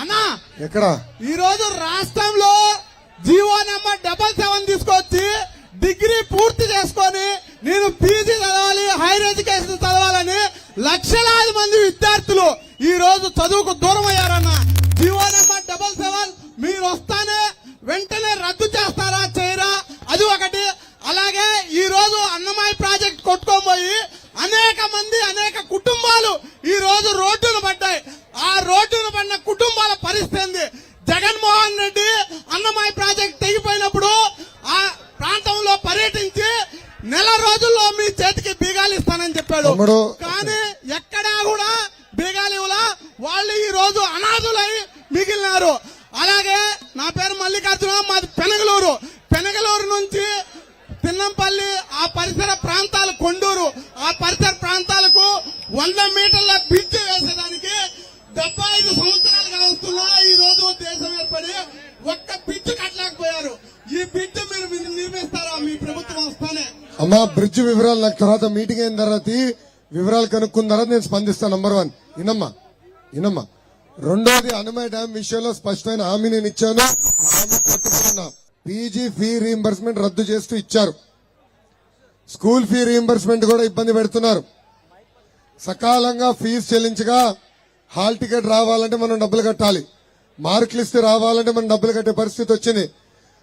అన్నా ఎక్కడ? ఈ రోజు రాష్ట్రంలో జీవో నెంబర్ డబల్ సెవెన్ తీసుకొచ్చి డిగ్రీ పూర్తి చేసుకొని నేను పీజీ చదవాలి హైయర్ ఎడ్యుకేషన్ చదవాలని లక్షలాది మంది విద్యార్థులు ఈ రోజు చదువుకు దూరం అయ్యారన్న. జీవో నెంబర్ డబల్ సెవెన్ మీరు వస్తానే వెంటనే రద్దు చేస్తారా చేయరా? అది ఒకటి. అలాగే ఈ రోజు అన్నమయ్య ప్రాజెక్ట్ కొట్టుకోబోయి అనేక మంది అనేక కుటుంబాలు ఈ రోజు రోడ్డును పడ్డాయి ఆ రోడ్డును పడిన కుటుంబాల పరిస్థితి ఏంది జగన్మోహన్ రెడ్డి అన్నమయ్య ప్రాజెక్ట్ తెగిపోయినప్పుడు ఆ ప్రాంతంలో పర్యటించి నెల రోజుల్లో మీ చేతికి బీగాలు ఇస్తానని చెప్పాడు. కానీ ఎక్కడా కూడా బీగాలు ఇవ్వలా. వాళ్ళు ఈ రోజు అనాథులై మిగిలినారు. అలాగే నా పేరు మల్లికార్జున మాది పెనగలూరు. పెనగలూరు నుంచి తిన్నంపల్లి ఆ పరిసర ప్రాంతాలు కొండూరు ఆ పరిసర ప్రాంతాలకు వంద మీటర్ల బ్రిడ్జ్ వేసేదానికి డెబ్బై ఐదు సంవత్సరాలుగా వస్తున్నా ఈ రోజు దేశం ఏర్పడి ఒక్క బ్రిడ్జ్ కట్టలేకపోయారు ఈ బ్రిడ్జ్ మీరు మీరు నిర్మిస్తారా మీ ప్రభుత్వం వస్తానే అమ్మా బ్రిడ్జ్ వివరాలు నాకు తర్వాత మీటింగ్ అయిన తర్వాత వివరాలు కనుక్కున్న తర్వాత నేను స్పందిస్తాను నంబర్ వన్ ఇనమ్మా ఇనమ్మా. రెండోది అనుమయ డ్యామ్ విషయంలో స్పష్టమైన హామీ నేను ఇచ్చాను. హామీ పీజీ ఫీ రీంబర్స్మెంట్ రద్దు చేస్తూ ఇచ్చారు. స్కూల్ ఫీ రీఎంబర్స్మెంట్ కూడా ఇబ్బంది పెడుతున్నారు. సకాలంగా ఫీజు చెల్లించగా హాల్ టికెట్ రావాలంటే మనం డబ్బులు కట్టాలి. మార్కులు ఇస్తే రావాలంటే మనం డబ్బులు కట్టే పరిస్థితి వచ్చింది.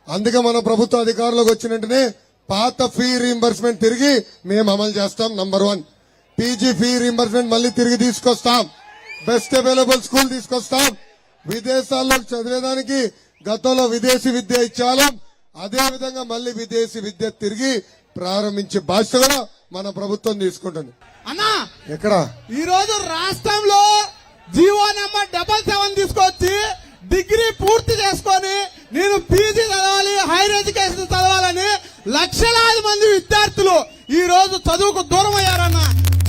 అందుకే మన ప్రభుత్వ అధికారంలోకి వచ్చిన వెంటనే పాత ఫీ రీంబర్స్మెంట్ తిరిగి మేము అమలు చేస్తాం number one PG fee reimbursement మళ్ళీ తిరిగి తీసుకొస్తాం. బెస్ట్ అవైలబుల్ స్కూల్ తీసుకొస్తాం. విదేశాల్లో చదివేదానికి గతంలో విదేశీ విద్య ఇచ్చాలం అదే విధంగా మళ్ళీ విదేశీ విద్య తిరిగి ప్రారంభించే బాధ్యత కూడా మన ప్రభుత్వం తీసుకుంటుంది. అన్నా ఎక్కడ? ఈ రోజు రాష్ట్రంలో జీవో నెంబర్ డబల్ సెవెన్ తీసుకొచ్చి డిగ్రీ పూర్తి చేసుకొని చదువుకు దూరం అయ్యారన్న.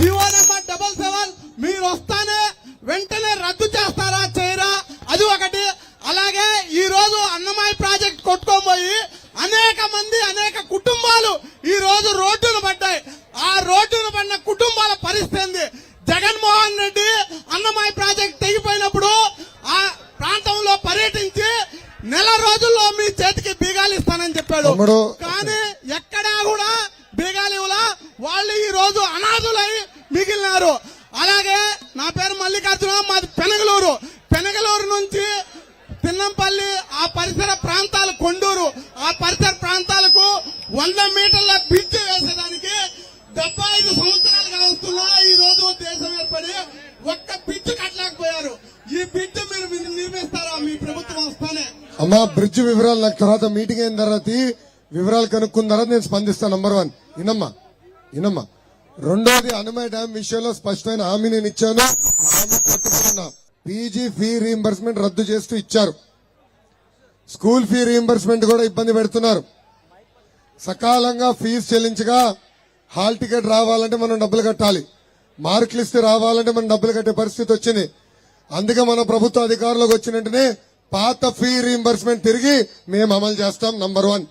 జీవో నెంబర్ డబల్ సెవెన్ మీరు వస్తానే వెంటనే రద్దు చేస్తారా చేయరా? అది ఒకటి. అలాగే ఈ రోజు అన్నమాయ ప్రాజెక్ట్ కొట్టుకోబోయి అనేక మంది అనేక కుటుంబాలు ఈ రోజు రోడ్డును పడ్డాయి. ఆ రోడ్డును పడిన కుటుంబాల పరిస్థితి ఏంది? జగన్మోహన్ రెడ్డి అన్నమాయ ప్రాజెక్ట్ తెగిపోయినప్పుడు ఆ ప్రాంతంలో పర్యటించి నెల రోజుల్లో మీ చేతికి బీగాలు ఇస్తానని చెప్పాడు తమ్ముడు. కానీ ఎక్కడా కూడా బీగాలు ఇవ్వలా వాళ్ళు రోజు అనాథులై మిగిలినారు. అలాగే నా పేరు మల్లికార్జున మాది పెనగలూరు. పెనగలూరు నుంచి తిన్నంపల్లి ఆ పరిసర ప్రాంతాలు కొండూరు. ఆ పరిసర ప్రాంతాలకు వంద మీటర్ల బ్రిడ్జ్ వేసేదానికి డెబ్బై ఐదు సంవత్సరాలుగా వస్తున్నా. ఈ రోజు దేశం ఏర్పడి ఒక్క బ్రిడ్జ్ కట్టలేకపోయారు. ఈ బ్రిడ్జ్ మీరు మీరు నిర్మిస్తారా? మీ ప్రభుత్వం వస్తానే. అమ్మా బ్రిడ్జ్ వివరాలు నాకు తర్వాత మీటింగ్ అయిన తర్వాత వివరాలు కనుక్కున్న తర్వాత నేను స్పందిస్తాను నంబర్ వన్ ఇనమ్మా ఇనమ్మా రెండోది అనుమయ డ్యామ్ విషయంలో స్పష్టమైన హామీ నేను ఇచ్చాను. పీజీ ఫీ రీంబర్స్మెంట్ రద్దు చేస్తూ ఇచ్చారు. స్కూల్ ఫీ రీంబర్స్మెంట్ కూడా ఇబ్బంది పెడుతున్నారు. సకాలంగా ఫీజు చెల్లించగా హాల్ టికెట్ రావాలంటే మనం డబ్బులు కట్టాలి. మార్కులు లిస్ట్ రావాలంటే మనం డబ్బులు కట్టే పరిస్థితి వచ్చింది. అందుకే మన ప్రభుత్వ అధికారంలోకి వచ్చిన వెంటనే పాత ఫీ రీఎంబర్స్మెంట్ తిరిగి మేము అమలు చేస్తాం number one.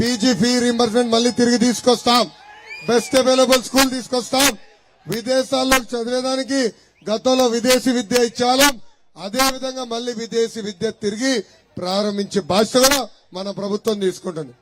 PG fee reimbursement మళ్ళీ తిరిగి తీసుకొస్తాం. బెస్ట్ అవైలబుల్ స్కూల్ తీసుకొస్తాం. విదేశాల్లో చదివేదానికి గతంలో విదేశీ విద్య ఇచ్చాలం. అదే విధంగా మళ్ళీ విదేశీ విద్య తిరిగి ప్రారంభించే బాధ్యత కూడా మన ప్రభుత్వం తీసుకుంటుంది.